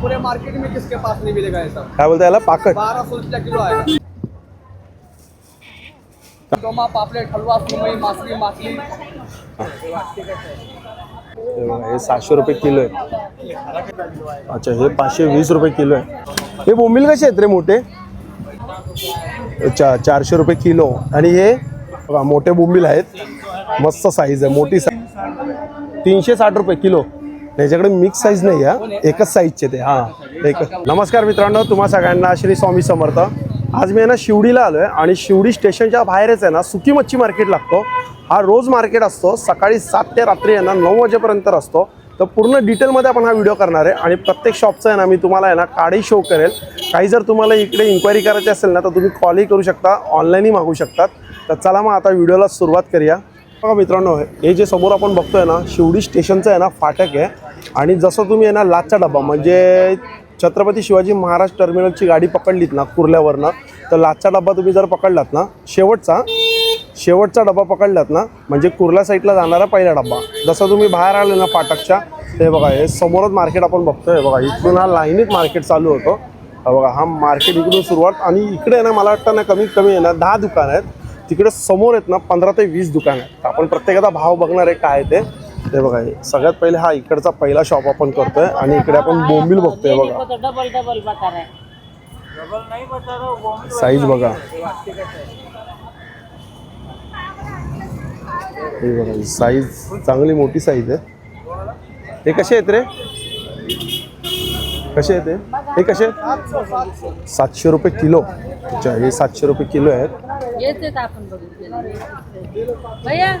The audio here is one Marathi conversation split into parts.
पूरे मार्केट में किसके पास नहीं मिलेगा ऐसा काय बोलता याला? पाकट बारह सौ रुपया किलो आएगा डोमा पापलेट हलवा सुरमई मासली माछली हे बघा, हे सहाशे रुपये किलो आहे. अच्छा हे पाचशे वीस रुपये किलो आहे. हे बोंबील कसे आहेत रे मोठे? अच्छा चारशे रुपये किलो. आणि हे बघा मोठे बोंबील आहेत. मस्त साईज आहे मोठी साईज तीनशे साठ रुपये किलो. त्याच्याकडे मिक्स साईज नाही आहे एकच साईजचे ते हां. एक नमस्कार मित्रांनो तुम्हा सगळ्यांना श्री स्वामी समर्थ. आज मी आहे ना शिवडीला आलो आहे आणि शिवडी स्टेशनच्या बाहेरच आहे ना सुकी मच्छी मार्केट लागतो. हा रोज मार्केट असतो सकाळी सात ते रात्री आहे ना नऊ वाजेपर्यंत असतो. तर पूर्ण डिटेलमध्ये आपण हा व्हिडिओ करणार आहे आणि प्रत्येक शॉपचं आहे ना मी तुम्हाला आहे ना कार्डही शो करेल. काही जर तुम्हाला इकडे इन्क्वायरी करायची असेल ना तर तुम्ही कॉलही करू शकता ऑनलाईनही मागू शकतात. तर चला मग आता व्हिडिओला सुरुवात करूया. बघा मित्रांनो हे जे समोर आपण बघतोय ना शिवडी स्टेशनचं आहे ना फाटक आहे. आणि जसं तुम्ही आहे ना लाचचा डबा म्हणजे छत्रपती शिवाजी महाराज टर्मिनलची गाडी पकडलीत ना कुर्ल्यावरनं तर लाचचा डबा तुम्ही जर पकडलात ना शेवटचा शेवटचा डबा पकडलात ना म्हणजे कुर्ला साईडला जाणारा पहिला डबा जसं तुम्ही बाहेर आले ना फाटकच्या ते बघा हे समोरच मार्केट आपण बघतोय बघा इथून हा लाईनीत मार्केट चालू होतो. बघा हा मार्केट इकडून सुरुवात आणि इकडे आहे ना मला वाटतं ना कमीत कमी आहे ना दहा दुकान आहेत. तिकडे समोर आहेत ना पंधरा ते वीस दुकान आहेत. आपण प्रत्येकाचा भाव बघणार आहे काय ते. ते बघा हे सगळ्यात पहिले हा इकडचा पहिला शॉप आपण करतोय आणि इकडे आपण बोंबील बघतोय बघा. डबल डबल डबल साईज बघा. हे बघा साईज चांगली मोठी साईज आहे. हे कसे आहेत रे? कसे आहेत हे? हे कसे आहेत? सातशे रुपये किलो. अच्छा हे सातशे रुपये किलो आहेत. ये ते आपण बघितलेलं भैया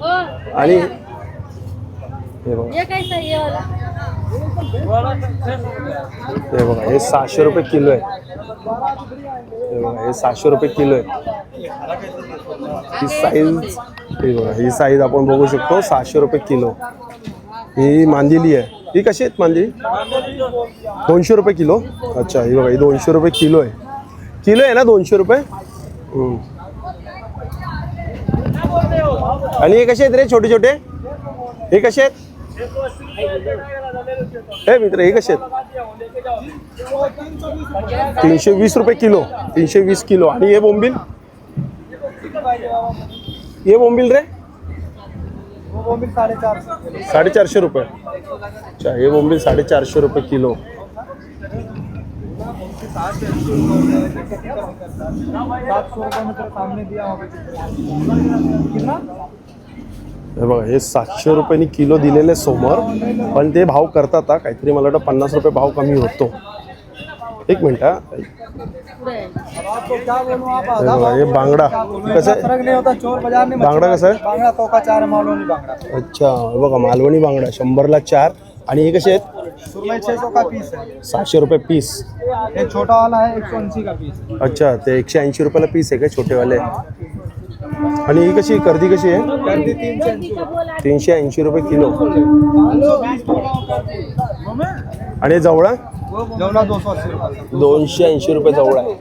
ओ आणि हे बघा. वाला हे बघा हे सहाशे रुपये किलो आहे हे बघा हे सहाशे रुपये किलो आहे ही साईज हे बघा ही साईज आपण बघू शकतो सहाशे रुपये किलो. ही मांदिली आहे. ही कशी आहेत मांजरी दोनशे रुपये किलो? अच्छा ही बघा ही दोनशे रुपये किलो आहे. किलो आहे ना दोनशे रुपये? हम्म. आणि हे कसे आहेत रे छोटे छोटे? हे कसे आहेत? हे मित्र हे कसे आहेत? तीनशे वीस रुपये किलो तीनशे वीस किलो. आणि हे बोंबील? हे बोंबील रे? साडेचारशे. रुपये. अच्छा हे बोंबील साडेचारशे रुपये किलो. हे बघा हे सातशे रुपयांनी किलो दिलेले समोर पण ते भाव करतात काहीतरी मला वाटतं पन्नास रुपये भाव कमी होतो. एक मिनिट हा. हे बांगडा. कसं आहे? बांगडा कसं आहे? बांगड़ा चार बांगड़ा अच्छा हे बघा मालवणी बांगडा शंभरला चार. आणि हे कसे आहेत? सुरमई सौ का पीस है सहाशे रुपये पीस. एक छोटा वाला है एक सौ अस्सी का पीस है अच्छा ते एकशे ऐंशी रुपयाला पीस आहे का? छोटेवाले. आणि ही कशी गर्दी कशी आहे? गर्दी तीन सौ अस्सी तीनशे ऐंशी रुपये किलो. आणि सौ आणि जवळा जवला दो सौ अस्सी रुपये दोनशे ऐंशी रुपये जवळ आहे.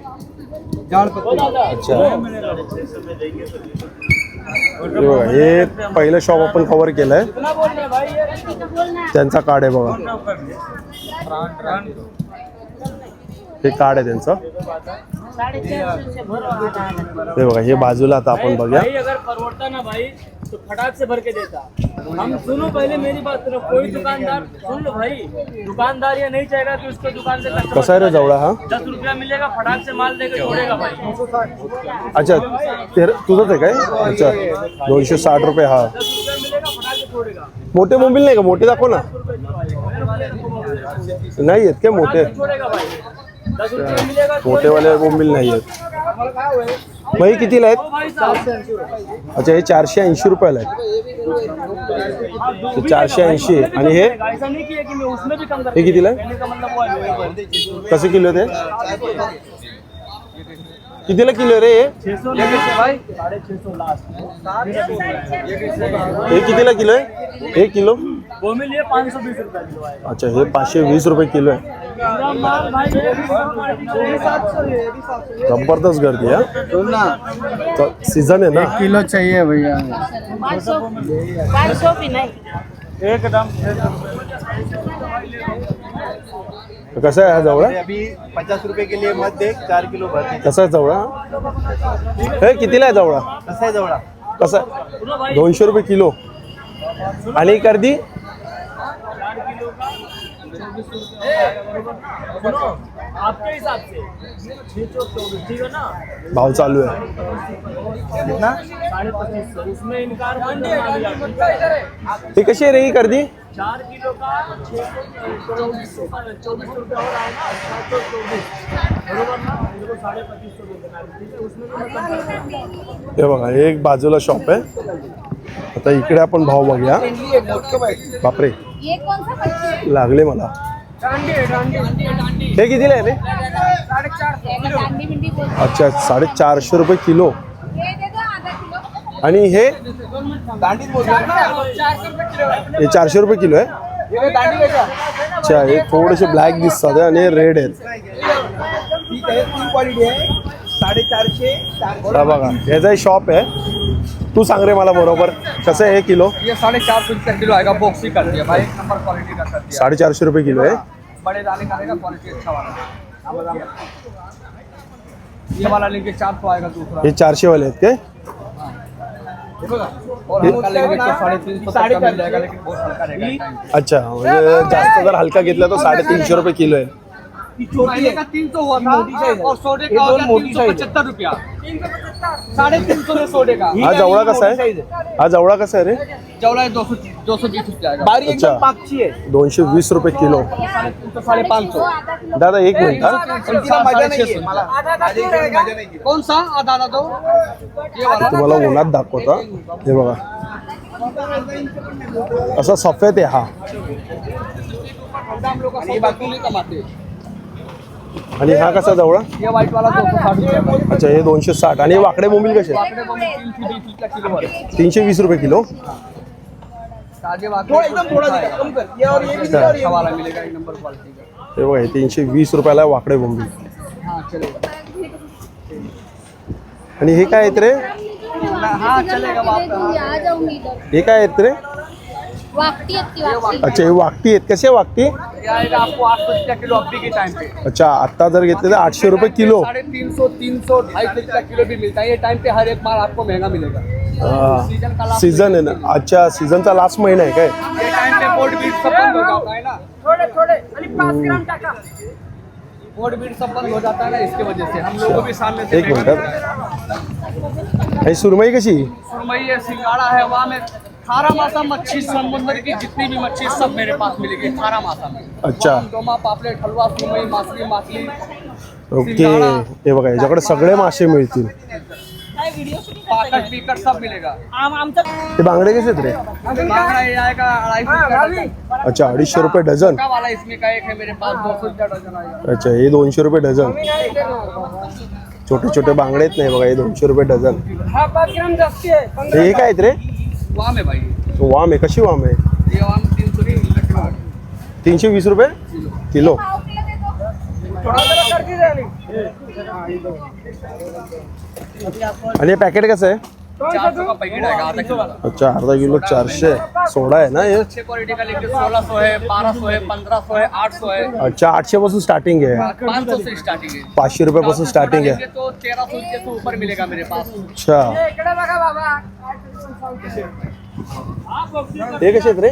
अच्छा हे बघा हे पहिलं शॉप आपण कव्हर केलंय. त्यांचा कार्ड आहे बघा. हे कार्ड आहे त्यांचं. हे बघा हे बाजूला आता आपण बघूया. भाई अगर परवड़ता ना भाई तो फटाक से भर के देता. हम सुनो पहले मेरी बात सुनो कोई दुकानदार सुन लो भाई दुकानदार ये नहीं चाहेगा कि उसको दुकान से कस्टमर कसा आहे रे जवळा हा? दस रुपया मिलेगा फटाक से माल देकर छोड़ेगा भाई। अच्छा ते तुझंच आहे काय? अच्छा दोनशे साठ रुपये हा. दस रुपया मिलेगा फटाक से छोड़ेगा। मोठे मोबाईल नाही का? मोठे दाखव ना. नाही आहेत काय मोठे? छोड़ेगा भाई। मोठेवाले बोंबील नाही आहेत. मग हे कितीला आहेत? अच्छा हे चारशे ऐंशी रुपयाला आहेत. हे चारशे ऐंशी. आणि हे? हे कितीला आहे? है कसं किलो ते? कितीला किलो रे हे? हे कितीला किलो आहे? एक किलो? वो मिलिए पाँच सौ बीस रुपया किलो आएगा अच्छा हे पाचशे वीस रुपये किलो आहे. पूरा माल भाई ये भी सात सौ ये भी सात सौ जबरदस्त गर्दी हा सीझन आहे ना किलो चाहिए भैया। पाँच सौ पाँच सौ भी नहीं एकदम कसं आहे हा जवळ अभी पचास रुपए के लिए मत देख चार किलो भर दे। कसं आहे जवळा हे कितीला आहे जवळा कसा है जवड़ा? कसं आहे? दोनशे रुपये किलो। आणि कर्दी सुनो आपके हिसाब से। छह सौ चौबीस ठीक है ना? भाव चालू आहे कितना? साढ़े पच्चीस सौ। उसमें इनकार मंडी ही। कशी आहे रे ही कर्दी चार किलो का छह सौ चौबीस सौ चौबीस रुपये हो रहा है ना? सात सौ चौबीस बरोबर ना? मेरे को साढ़े पच्चीस सौ देना। है ठीक है उसमें भी मैं कम करता हूँ हे बघा हे एक बाजूला शॉप आहे. आता इकडे आपण भाव बघूया. बापरे ये सा है लागले मला. हे कितीला आहे रे? अच्छा साडेचारशे रुपये किलो. हैं। आणि हे? हे चारशे रुपये किलो आहे. अच्छा हे थोडेसे ब्लॅक दिसतात आणि रेड आहेत. ठीक है तीन क्वालिटी है साढ़े चारशे हा बघा शॉप आहे. तू सांग रे मला बरोबर. कसं आहे हे किलो? ये साढ़े चार सौ रुपया किलो आएगा बॉक्स ही कर दिया भाई. एक नंबर क्वालिटी का कर दिया साडेचारशे रुपये किलो आहे. बड़े दाने का? रहेगा क्वालिटी अच्छा वाला. ये वाला लेंगे चार सौ आएगा दूसरा? हे चारशे वाले आहेत काय? और हल्का लेंगे तो साढ़े तीन सौ तक का मिल जाएगा लेकिन बहुत हल्का रहेगा इस time. पे। अच्छा म्हणजे जास्त जर हलका घेतला तर साडेतीनशे रुपये किलो आहे. पहले का तीन सौ हुआ था और सोडे का हो तीन सौ पचहत्तर रुपया। साढ़े तीन सौ में सोडे का। हा जवळा कसा आहे हा जवळा कसा आहे रे? जवला है दो सौ दो सौ बीस रुपया आएगा बारी अच्छा. एकदम पाकची है। दोनशे वीस रुपये किलो। साढ़े तीन सौ साढ़े पाँच सौ। दादा एक मिनिट हा? मज़ा नहीं है कौन सा? आधा आधा दो। ये वाला। तुम्हाला उन्हात दाखवता हे बघा। असा सफ़ेद आहे हा। हम लोग का ये बाकी नहीं कमाते। आणि हा कसा जवळा? वाला रुपया अच्छा हे दोनशे साठ. आणि हे वाकडे बोंबील कसे वाकड़े किलो तीनशे वीस रुपये किलो. ताजे वाकड़े. एकदम थोड़ा कम कर. ये और ये. भी अच्छा. अच्छा वाला मिलेगा एक नंबर क्वालिटी का हे बघा हे तीनशे वीस रुपयाला वाकडे बोंबील. हाँ चलेगा आणि हे काय आहेत रे? हाँ चलेगा वापस। आ जाऊंगी इधर काय आहेत रे? वाकटी है वाकटी अच्छा हे वाकटी आहेत. कसे वाकटी ये आएगा आपको आठ सौ रुपया किलो अभी के टाइम पे. अच्छा आत्ता जर घेतले तर आठशे रुपये किलो. साढ़े तीन सौ तीन सौ ढाई सौ रुपया किलो भी मिलता है. ये टाइम पे हर एक माल आपको महंगा मिलेगा. सीजन का लास्ट सीझन आहे ना? अच्छा सीझनचा लास्ट महिना आहे काय? ये टाइम पे बोर्ड बीट सब बंद हो जाता है ना? थोड़े थोड़े आणि पाँच ग्राम टाका बोर्ड बीट सब बंद हो जाता है ना इसके वजह से। हम लोगों को भी सामने से एक महंगा मिलता है। सुरमई कशी? सुरमई है सिंगाड़ा है वहाँ में अठारह मासा मच्छी समुद्र की जितनी भी मच्छी सब मेरे पास मिलेगी अठारह मासा में। अच्छा। डोमा पापलेट हलवा सुरमई मासली मासली ओके हे बघा याच्याकडे सगळे मासे मिळतील. पाकट पीकट सब मिलेगा। ते बांगडे कसे आहेत रे? बांगड़ा ये आएगा अढ़ाई सौ रुपया डजन। अच्छा अडीचशे रुपये डझन? का वाला इसमें का एक है मेरे पास दो सौ रुपया डजन आएगा। अच्छा हे दोनशे रुपये डझन। छोटे छोटे बांगडे आहेत नाही बघा हे दोनशे रुपये डझन। हाँ है हे काय आहेत रे? वहाँ में भाई। वाम आहे कशी वाम आहे ये वहाँ में तीन सौ तीन किलो तीनशे वीस रुपये किलो। पाव किलो। दे दो थोड़ा जरा कर दीजिए आणि हे पॅकेट कसं आहे? चार सौ का पैकेट आएगा आधा किलो वाला। अच्छा अर्धा किलो चारशे. सोडा आहे ना हे? अच्छे क्वालिटी का लेके सोलह सौ है बारह सौ है पंद्रह सौ है आठ सौ है अच्छा आठशे पासून स्टार्टिंग आहे. पाँच सौ से स्टार्टिंग है पाचशे रुपयापासून स्टार्टिंग आहे. तो तेरह सौ रुपये से ऊपर मिलेगा मेरे पास। अच्छा. हे कसे आहेत रे?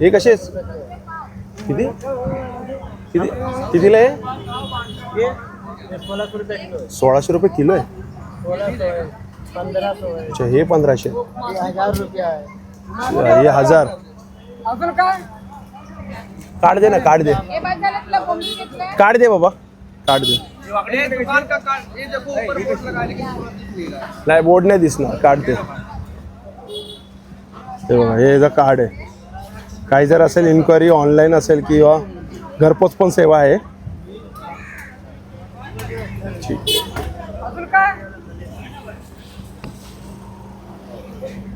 हे कसे? किती? किती? कितीला आहे? सोळाशे रुपये किलो आहे. अच्छा हे पंधराशे. हे हजार. काढ दे ना काढ दे. काढ दे बाबा. काढ दे. कार्ड नहीं बोर्ड नाही. दिसणार काढते. हे बघा हे याचं कार्ड आहे. काही जर असेल इन्क्वायरी ऑनलाईन असेल किंवा घरपोच पण सेवा आहे. ठीक.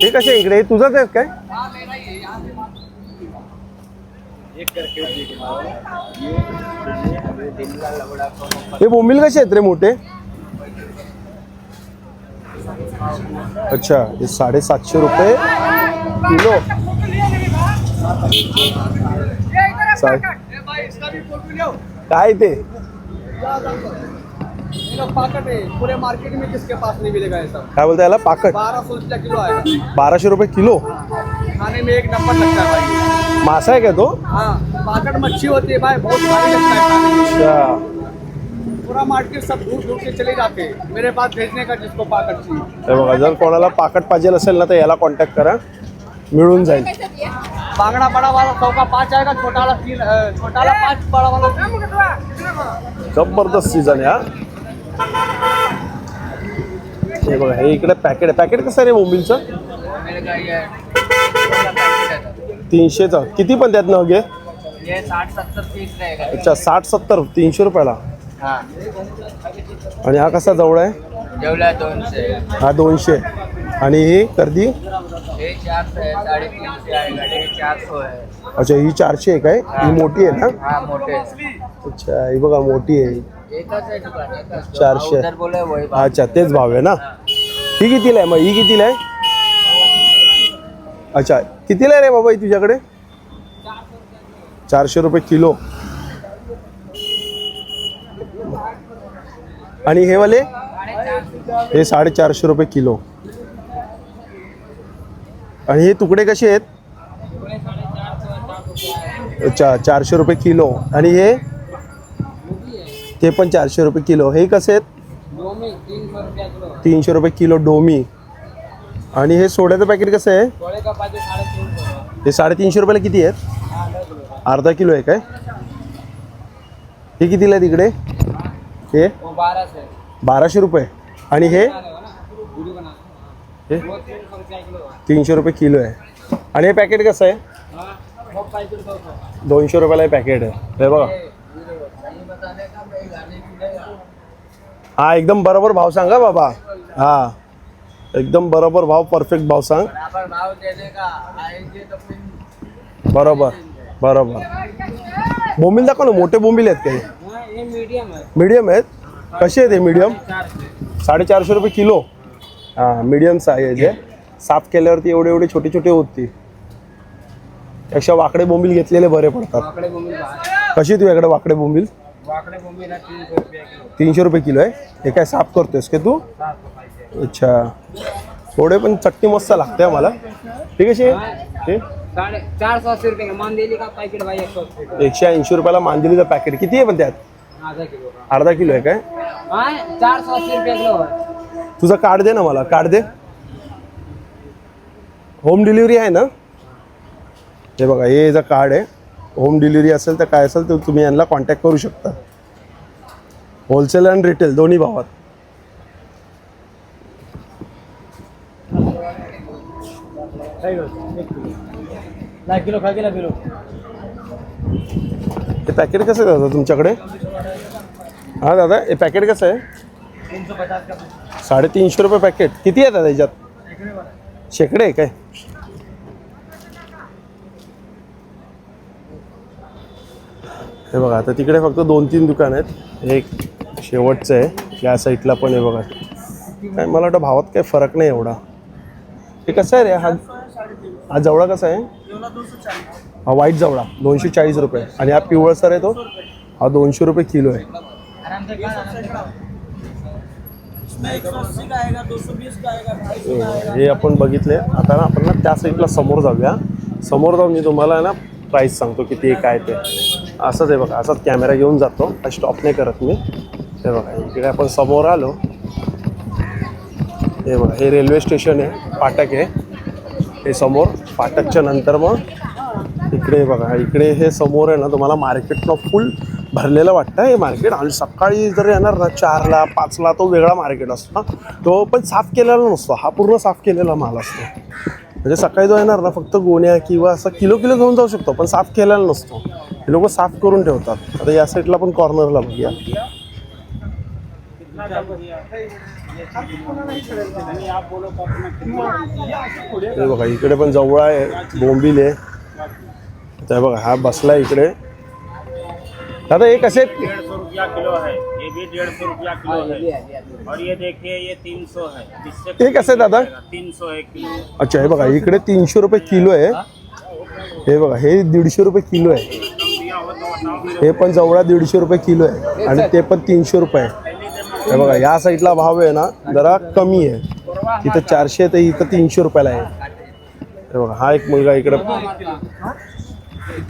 हे कसे इकडे? हे तुझंच आहे काय? हे बोंबील कसे आहेत रे मोठे? अच्छा हे साडेसातशे रुपये किलो. काय ते? काय बोलता याला? पाकट. बाराशे रुपये किलो. खाने में एक नंबर लगता है भाई। मासा आहे का तो? हाँ पाकट मच्छी होती है भाई बहुत भारी लगता है खाने में अच्छा. पूरा मार्केट सब दूर दूर से चले जाते हैं मेरे पास भेजने का जिसको पाकट चाहिए। हे बघा जर कोणाला पाकट पाहिजे असेल ना तर याला कॉन्टॅक्ट करा. मिळून जाईल. बांगड़ा बड़ा वाला सौ का पाँच आएगा छोटा वाला तीन अ, छोटा वाला पाँच बड़ा वाला तीन। जबरदस्त सीझन आहे हा. हे बघा हे इकडे पॅकेट पॅकेट कसं आहे रे बोंबिलचं मेरे का ये तीनशेचं. किती पण त्यात पीस रहेगा अच्छा साठ सत्तर तीनशे रुपयाला. आणि हा कसा जवळ आहे? हा दोनशे. आणि ही है अच्छा ही चारशे आहे? काय ही मोठी आहे ना? हाँ अच्छा ही बघा मोठी आहे। चारशे. अच्छा तेच भाव आहे ना? ही कितीला आहे? मग ही कितीला आहे? अच्छा कितीला आहे रे बाबा तुझ्याकडे? चारशे रुपये किलो. आणि हे वाले? हे साडेचारशे रुपये किलो. आणि हे तुकडे कसे आहेत? अच्छा चारशे रुपये किलो. आणि हे? ते पण चारशे रुपये किलो. हे कसे आहेत? तीनशे रुपये किलो डोमी. आणि हे सोड्याचं पॅकेट कसं आहे? हे साडेतीनशे रुपयाला किती आहेत? अर्धा किलो आहे काय? हे कितीला आहे तिकडे? हे? बाराशे रुपये. आणि हे? तीनशे रुपये किलो आहे. आणि हे पॅकेट कसं आहे? दोनशे रुपयाला हे पॅकेट आहे. बघा. हा एकदम बरोबर भाव सांगा बाबा. हा. एकदम बरोबर भाव परफेक्ट भाव सांग. बराबर बरोबर बरोबर. बोंबील दाखव ना मोठे बोंबील आहेत काही. मीडियम मीडियम आहेत. कसे आहेत? हे. मीडियम साडेचारशे. रुपये किलो? हां मीडियम साईज आहे साफ केल्यावरती एवढे एवढे छोटे छोटे होती त्यापेक्षा वाकडे बोंबील घेतलेले बरे पडतात. कशी तुझ्याकडे वाकडे बोंबील? तीनशे रुपये किलो आहे. हे काय साफ करतोयस का तू? अच्छा. थोडे पण चटणी मस्त लागते आम्हाला. ठीक आहे? हे चार रुपये मांदेली का पैकेट भाई एकशे ऐंशी रुपयाला मांदिलीचं पॅकेट किती आहे पण त्यात? अर्धा किलो आहे काय? चार सौ अस्सी रुपये किलो तुझं कार्ड दे ना मला. कार्ड दे. होम डिलिव्हरी आहे ना? हे बघा हे जर कार्ड आहे होम डिलिव्हरी असेल तर काय असेल तर तुम्ही यांना कॉन्टॅक्ट करू शकता. होलसेल अँड रिटेल दोन्ही भावात. ला किलो खा किलो किलो हे पॅकेट कसं आहे दादा तुमच्याकडे? हां दादा हे पॅकेट कसं आहे? पचास का साडेतीनशे रुपये पॅकेट किती आहे दादा याच्यात? शेकडे आहे काय? हे बघा आता तिकडे फक्त दोन तीन दुकान आहेत. एक शेवटचं आहे. या साईडला पण आहे बघा. काय मला वाटतं भावात काही फरक नाही एवढा. हे कसं आहे रे? हा हा जवळा कसा आहे? हा व्हाईट जवळा दोनशे चाळीस रुपये. आणि हा पिवळसर आहे तो? हा दोनशे रुपये किलो आहे. हे आपण बघितले. आता ना आपण ना त्या साईडला समोर जाऊया. समोर जाऊन मी तुम्हाला ना प्राईस सांगतो किती आहे काय ते. असंच आहे बघा असाच कॅमेरा घेऊन जातो. काही स्टॉप नाही करत मी. हे बघा इकडे आपण समोर आलो. हे बघा हे रेल्वे स्टेशन आहे फाटक आहे. हे समोर फाटकच्या नंतर मग इकडे बघा इकडे हे समोर आहे ना तुम्हाला मार्केटनं फुल भरलेलं वाटतं हे मार्केट. आणि सकाळी जर येणार ना चारला पाचला तो वेगळा मार्केट असतो ना. तो पण साफ केलेला नसतो हा पूर्ण साफ केलेला माल असतो. म्हणजे सकाळी जो येणार ना फक्त गोण्या किंवा असं किलो किलो घेऊन जाऊ शकतो पण साफ केलेला नसतो. हे लोक साफ करून ठेवतात. आता या साईडला पण कॉर्नरला बघूया. हे बघा इकडे पण जवळ आहे बोंबील आहे. तर बघा हा बसला इकडे. दादा हे कसे डेढ़ सौ रुपया किलो है ये भी डेढ़ सौ रुपया किलो है और ये देखिए ये तीन सौ है ये कैसे दादा? तीन सौ एक किलो. अच्छा हे बघा इकडे तीनशे रुपये किलो आहे. हे बघा हे दीडशे रुपये किलो आहे. हो तो हे पण जवळा दीडशे रुपये किलो आहे. आणि ते पण तीनशे रुपये आहे. हे बघा या साईडला भाव आहे ना जरा कमी आहे. इथं चारशे ते इथं तीनशे रुपयाला आहे. हे बघा हा एक मुलगा इकडं.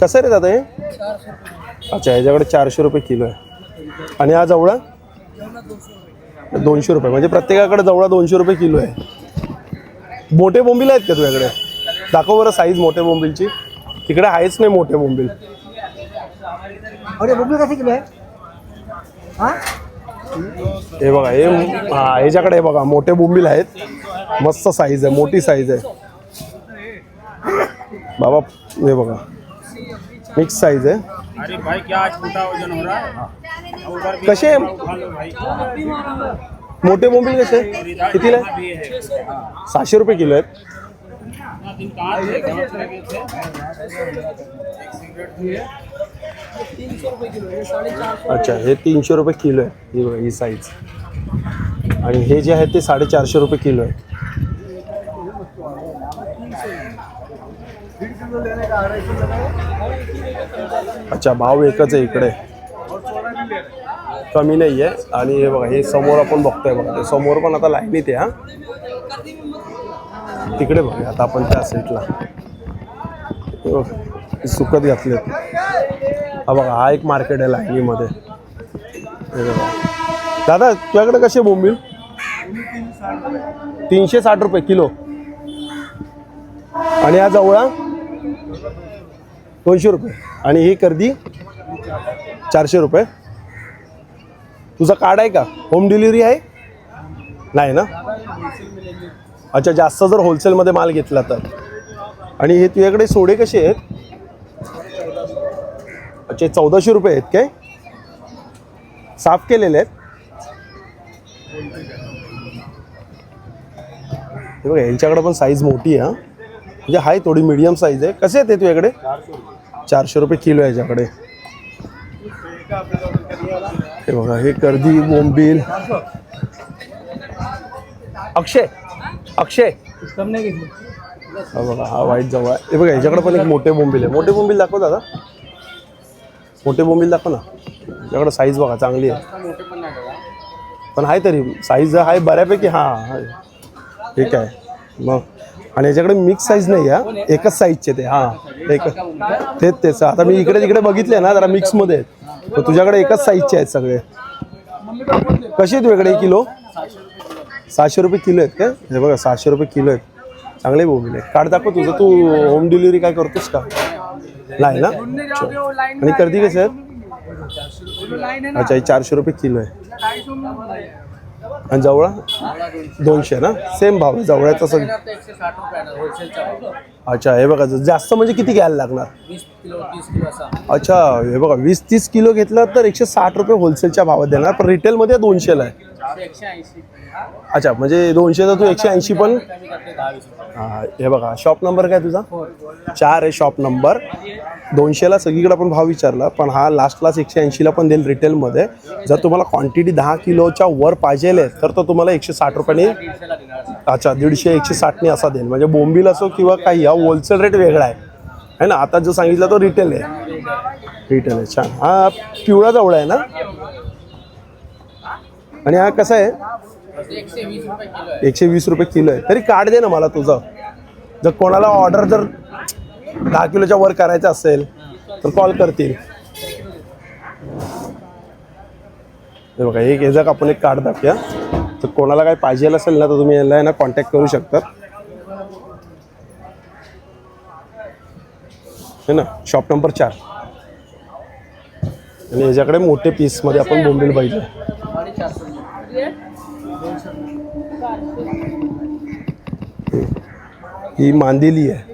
कसं रे दादा हे? अच्छा ह्याच्याकडे चारशे रुपये किलो आहे. आणि हा जवळा? दोनशे रुपये. म्हणजे प्रत्येकाकडे जवळा दोनशे रुपये किलो आहे. मोठे बोंबील आहेत का तुझ्याकडे? दाखव बरं साईज मोठे बोंबीलची. तिकडे आहेच नाही मोठे बोंबील. अरे ये कसे किलो है? हाँ बघा हे हा ह्याच्याकडे हे बघा मोठे बोंबील आहेत. मस्त साईज आहे मोठी साईज आहे. बाबा हे बघा मिक्स साईज आहे. अरे भाई क्या आज छोटा वजन हो रहा? है कसे मोठे बोंबील कसे कितीला है सहाशे रुपये किलो आहेत. अच्छा हे तीनशे रुपये किलो आहे. ही बघा ही साईज आणि हे जे आहे ते साडेचारशे रुपये किलो आहे. अच्छा भाव एकच आहे इकडे. कमी नाही आहे. आणि हे बघा हे समोर आपण बघतोय बघा. समोर पण आता लाईनीत आहे हा. तिकडे बघा आता आपण त्या साईडला सुकत घातले हा बघा हा एक मार्केट आहे लाईनीमध्ये. दादा तुझ्याकडे कसे बोंबील? तीनशे साठ रुपये किलो. आणि हा जवळा दोनशे रुपये. आणि ही कर्दी चारशे रुपये. तुझा कार्ड आहे का? होम डिलिव्हरी आहे? नाही ना? अच्छा जास्त जर होलसेलमध्ये माल घेतला तर. आणि हे तुझ्याकडे सोडे कसे आहेत? अच्छा चौदाशे रुपये आहेत काय साफ केलेले आहेत. हे बघा यांच्याकडे पण साईज मोठी आहे म्हणजे हाय थोडी मीडियम साईज आहे. कसे आहेत ते तुझ्याकडे? चारशे रुपये किलो आहे याच्याकडे. हे बघा हे कर्दी बोंबील. अक्षय अक्षय. हा बघा हा वाईट जवळ आहे. हे बघा याच्याकडे पण एक मोठे बोंबील आहे. मोठे बोंबील दाखव दादा. मोठे बोंबील दाखव ना. याच्याकडे साईज बघा चांगली आहे. पण आहे तरी साईज आहे बऱ्यापैकी हां आहे. ठीक आहे. मग आणि याच्याकडे मिक्स साईज नाही आहे एकच साईजचे ते हां. एक तेच तेच. आता मी इकडे तिकडे बघितले ना जरा मिक्समध्ये आहेत. तर तुझ्याकडे एकच साईजचे आहेत सगळे. कसे आहेत तुझ्याकडे किलो? सहाशे रुपये किलो आहेत का? हे बघा सहाशे रुपये किलो आहेत. चांगले बोंबील आहे. काढ दाखव तुझं. तू होम डिलिव्हरी काय करतोस का? नाही ना? अच्छा. आणि कर्दी कसे आहेत अच्छा हे चारशे रुपये किलो आहे. आणि जवळा? दोनशे ना? सेम भाव आहे होलसेलचा भाव अच्छा हे बघा जास्त म्हणजे किती घ्यायला लागणार? तीस अच्छा हे बघा वीस तीस किलो घेतलं तर एकशे साठ रुपये होलसेलच्या भावात देणार पण रिटेलमध्ये दोनशेला आहे. अच्छा म्हणजे दोनशेचा तू एकशे ऐंशी पण? हा हे बघा शॉप नंबर काय तुझा? चार आहे शॉप नंबर दोनशेला सगळीकडे आपण भाव विचारला पण हा लास्टला एकशे ऐंशीला पण देईल रिटेलमध्ये जर तुम्हाला क्वांटिटी दहा किलोच्या वर पाहिजे तर तो तुम्हाला एकशे साठ रुपयाने अच्छा दीडशे एकशे साठने असा देईल. म्हणजे बोंबील असो किंवा काही हा होलसेल रेट वेगळा आहे. है ना? आता जो सांगितलं तो रिटेल आहे. रिटेल आहे. छान. हा पिवळा जवळ आहे ना? आणि हा कसा आहे? एकशे वीस रुपये किलो आहे. एकशे वीस रुपये किलो आहे तरी कार्ड दे ना मला तुझं. जर कोणाला ऑर्डर जर दहा किलोच्या वर करायचं असेल तर कॉल करतील. बघा एक एजक आपण एक कार्ड दाखवूया. तर कोणाला काही पाहिजे असेल ना तर तुम्ही याला ना कॉन्टॅक्ट करू शकता हे ना शॉप नंबर चार. आणि याच्याकडे मोठे पीसमध्ये आपण बोंबील पाहिजे ही मांदेली आहे.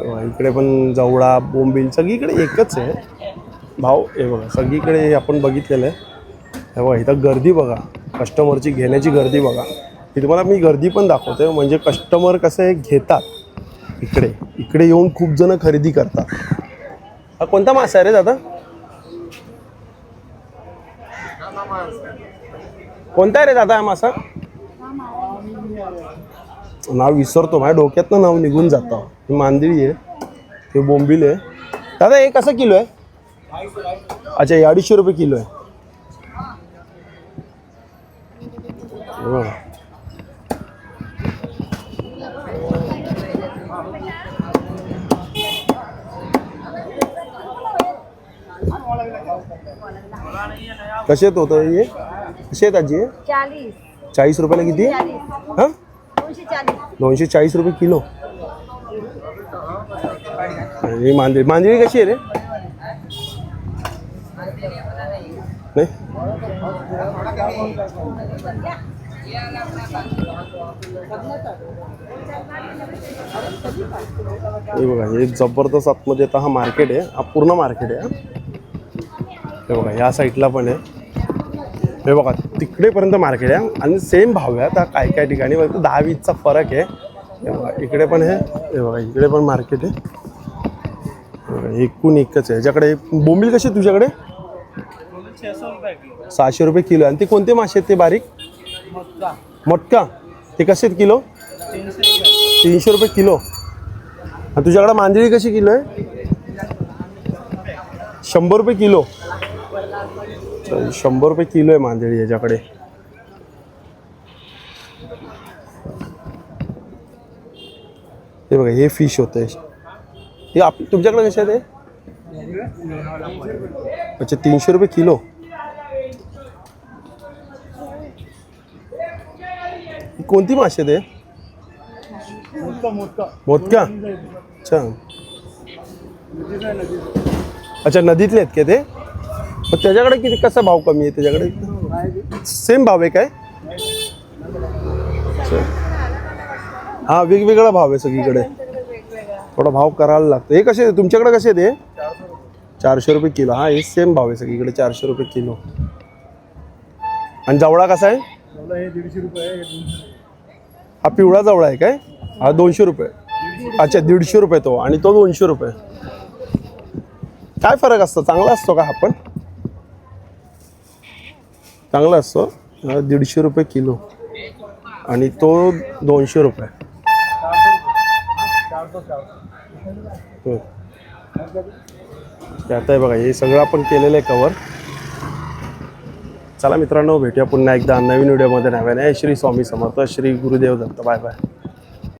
इकडे पण जवळा बोंबील सगळीकडे एकच आहे. भाव हे बघा सगळीकडे आपण बघितलेलं आहे. हे बघा इथं गर्दी बघा. कस्टमरची घेण्याची गर्दी बघा. ही तुम्हाला मी गर्दी पण दाखवते म्हणजे कस्टमर कसे घेतात इकडे. इकडे येऊन खूप जण खरेदी करतात. हा कोणता मासा आहे रे दादा? कोणता आहे रे दादा हा मासा? नाव विसरतो माझ्या डोक्यातनं नाव निघून जातं. ही मांदेळी आहे ते बोंबील आहे. दादा हे कसं किलो आहे? अच्छा हे अडीचशे रुपये किलो आहे. हे. कसे होतं हे? कसे आहेत आजी हे? चाळीस रुपयाला किती हां? दोनशे चाळीस. रुपये किलो. हे मांदेळी कशी आहे रे? नाही? हे बघा हे जबरदस्त आतमध्ये आता हा मार्केट आहे हा पूर्ण मार्केट आहे हे. बघा या साईडला पण आहे. हे बघा तिकडेपर्यंत मार्केट आहे आणि सेम भाव आहे. आता काय काय ठिकाणी फक्त दहा वीसचा फरक आहे. हे बघा इकडे पण हे हे बघा इकडे पण मार्केट आहे. एकूण एकच आहे. याच्याकडे बोंबील कशी आहे तुझ्याकडे? सहाशे रुपये किलो आहे. आणि ते कोणते मासे आहेत ते बारीक? मटका. ते कसे आहेत किलो? तीनशे रुपये किलो. आणि तुझ्याकडे मांजरी कशी किलो आहे? शंभर रुपये किलो. तर शंभर रुपये किलो आहे मांदेळी याच्याकडे. हे बघा हे फिश होते हे आप तुमच्याकडे कसे आहे ते अच्छा तीनशे रुपये किलो. कोणती मासे ते मोदका. अच्छा. अच्छा नदीतले आहेत का ते? मग त्याच्याकडे किती कसा भाव कमी आहे त्याच्याकडे? सेम भाव आहे काय. हा वेगवेगळा भाव आहे सगळीकडे. थोडा भाव करायला लागतो. हे कसे तुमच्याकडे कसे ते चारशे रुपये किलो. हा हे सेम भाव आहे सगळीकडे चारशे रुपये किलो. आणि जवळा कसा आहे? हा पिवळा जवळा आहे काय? हा दोनशे रुपये. अच्छा दीडशे रुपये तो. आणि तो दोनशे रुपये. काय फरक असतो? चांगला असतो का हा पण? चांगला असतो. दीडशे रुपये किलो. आणि तो दोनशे रुपये. होय. आता आहे बघा हे सगळं आपण केलेलं आहे कवर चला मित्रांनो भेटूया पुन्हा एकदा नवीन व्हिडिओमध्ये नव्याने. श्री स्वामी समर्थ. श्री गुरुदेव दत्त. Bye bye